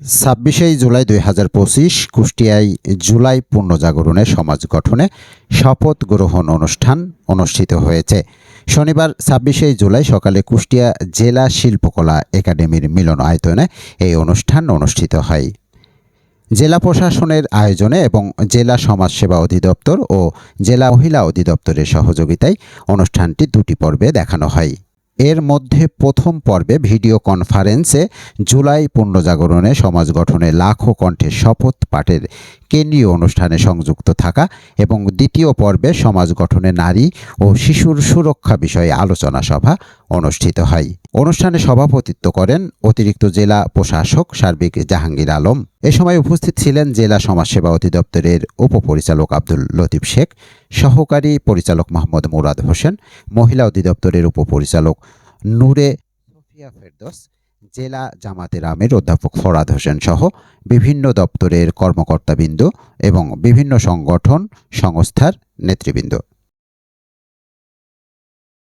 ছাব্বিশেই জুলাই দুই হাজার পঁচিশ, কুষ্টিয়ায় জুলাই পুণ্যজাগরণের সমাজ গঠনে শপথ গ্রহণ অনুষ্ঠান অনুষ্ঠিত হয়েছে। শনিবার ছাব্বিশেই জুলাই সকালে কুষ্টিয়া জেলা শিল্পকলা একাডেমির মিলন আয়তনে এই অনুষ্ঠান অনুষ্ঠিত হয়। জেলা প্রশাসনের আয়োজনে এবং জেলা সমাজসেবা অধিদপ্তর ও জেলা মহিলা অধিদপ্তরের সহযোগিতায় অনুষ্ঠানটি দুটি পর্বে দেখানো হয়। এর মধ্যে প্রথম পর্বে ভিডিও কনফারেন্সে জুলাই পুণ্যজাগরণে সমাজ গঠনে লাখো কণ্ঠে শপথ পাঠের কেন্দ্রীয় অনুষ্ঠানে সংযুক্ত থাকা এবং দ্বিতীয় পর্বে সমাজ গঠনে নারী ও শিশুর সুরক্ষা বিষয়ে আলোচনা সভা অনুষ্ঠিত হয়। অনুষ্ঠানে সভাপতিত্ব করেন অতিরিক্ত জেলা প্রশাসক সার্বিক জাহাঙ্গীর আলম। এ সময় উপস্থিত ছিলেন জেলা সমাজসেবা অধিদপ্তরের উপপরিচালক আব্দুল লতিফ শেখ, সহকারী পরিচালক মোহাম্মদ মুরাদ হোসেন, মহিলা অধিদপ্তরের উপপরিচালক নূরে সোফিয়া ফেরদোস, জেলা জামাতের আমির অধ্যাপক ফরাদ হোসেন সহ বিভিন্ন দপ্তরের কর্মকর্তাবৃন্দ এবং বিভিন্ন সংগঠন, সংস্থার নেতৃবৃন্দ।